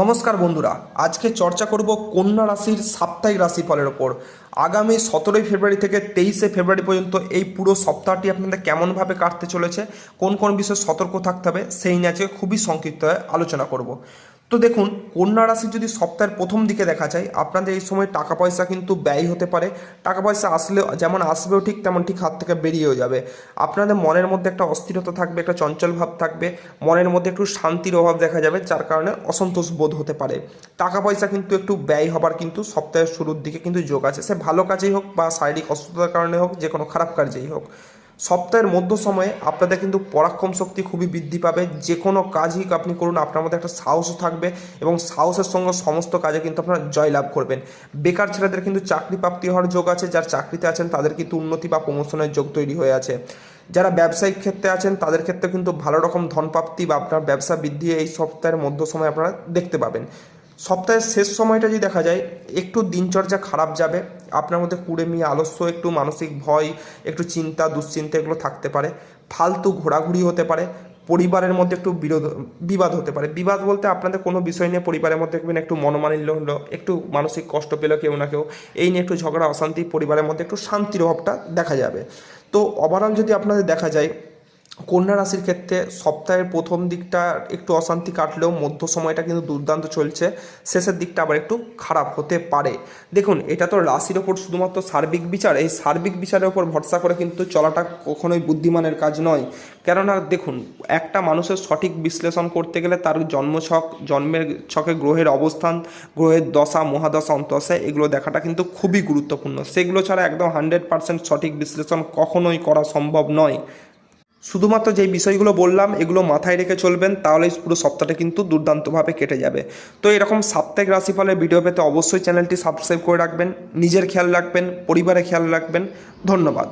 নমস্কার বন্ধুরা, আজকে চর্চা করব কন্যা রাশির সাপ্তাহিক রাশিফলের ওপর। আগামী সতেরোই ফেব্রুয়ারি থেকে তেইশে ফেব্রুয়ারি পর্যন্ত এই পুরো সপ্তাহটি আপনাদের কেমনভাবে কাটতে চলেছে, কোন কোন বিষয়ে সতর্ক থাকতে হবে, সেই নিয়ে আজকে খুবই সংক্ষিপ্ত আলোচনা করব। তো দেখুন, কন্যা রাশি যদি সপ্তাহের প্রথম দিকে দেখা যায়, আপনাদের এই সময় টাকা পয়সা কিন্তু ব্যয় হতে পারে। টাকা পয়সা আসলে, যেমন আসবেও ঠিক তেমন ঠিক হাত থেকে বেরিয়েও যাবে। আপনাদের মনের মধ্যে একটা অস্থিরতা থাকবে, একটা চঞ্চল ভাব থাকবে, মনের মধ্যে একটু শান্তির অভাব দেখা যাবে, যার কারণে অসন্তোষ বোধ হতে পারে। টাকা পয়সা কিন্তু একটু ব্যয় হবার কিন্তু সপ্তাহের শুরুর দিকে কিন্তু যোগ আছে। সে ভালো কাজেই হোক বা শারীরিক অসুস্থতার কারণে হোক যে কোনো খারাপ কাজেই হোক। সপ্তাহের মধ্য সময়ে আপনাদের কিন্তু পরাক্রম শক্তি খুবই বৃদ্ধি পাবে। যে কোনো কাজই আপনি করুন, আপনার মধ্যে একটা সাহসও থাকবে এবং সাহসের সঙ্গে সমস্ত কাজে কিন্তু আপনারা জয়লাভ করবেন। বেকার ছেলেদের কিন্তু চাকরি প্রাপ্তি হওয়ার যোগ আছে, যার চাকরিতে আছেন তাদের কিন্তু উন্নতি বা প্রমোশনের যোগ তৈরি হয়ে আছে। যারা ব্যবসায়িক ক্ষেত্রে আছেন, তাদের ক্ষেত্রে কিন্তু ভালো রকম ধনপ্রাপ্তি বা আপনার ব্যবসা বৃদ্ধি এই সপ্তাহের মধ্য সময় আপনারা দেখতে পাবেন। সপ্তাহের শেষ সময়টা যদি দেখা যায়, একটু দিনচর্যা খারাপ যাবে। আপনার মধ্যে কুড়েমি, আলস্য, একটু মানসিক ভয়, একটু চিন্তা, দুশ্চিন্তা এগুলো থাকতে পারে। ফালতু ঘোরাঘুরি হতে পারে। পরিবারের মধ্যে একটু বিরোধ, বিবাদ হতে পারে। বিবাদ বলতে আপনাদের কোনো বিষয় নিয়ে পরিবারের মধ্যে দেখবেন একটু মনোমালিন্য হলো, একটু মানসিক কষ্ট পেল কেউ না কেউ, এই নিয়ে একটু ঝগড়া, অশান্তি, পরিবারের মধ্যে একটু শান্তির অভাবটা দেখা যাবে। তো ওভারঅল যদি আপনাদের দেখা যায় কন্যা রাশির ক্ষেত্রে সপ্তাহের প্রথম দিকটা একটু অশান্তি কাটলেও মধ্য সময়টা কিন্তু দুর্দান্ত চলছে। শেষের দিকটা আবার একটু খারাপ হতে পারে। দেখুন, এটা তো রাশির ওপর শুধুমাত্র সার্বিক বিচার। এই সার্বিক বিচারের ওপর ভরসা করে কিন্তু চলাটা কখনোই বুদ্ধিমানের কাজ নয়। কেননা দেখুন, একটা মানুষের সঠিক বিশ্লেষণ করতে গেলে তার জন্মছক, জন্মের ছকে গ্রহের অবস্থান, গ্রহের দশা, মহাদশা অন্তশা এগুলো দেখাটা কিন্তু খুবই গুরুত্বপূর্ণ। সেগুলো ছাড়া একদম হান্ড্রেড পার্সেন্ট সঠিক বিশ্লেষণ কখনোই করা সম্ভব নয়। শুধুমাত্র যেই বিষয়গুলো বললাম, এগুলো মাথায় রেখে চলবেন, তাহলে পুরো সপ্তাহটা কিন্তু দুর্দান্তভাবে কেটে যাবে। তো এরকম সাপ্তাহিক রাশিফলের ভিডিও পেতে অবশ্যই চ্যানেলটি সাবস্ক্রাইব করে রাখবেন, নিজের খেয়াল রাখবেন, পরিবারের খেয়াল রাখবেন। ধন্যবাদ।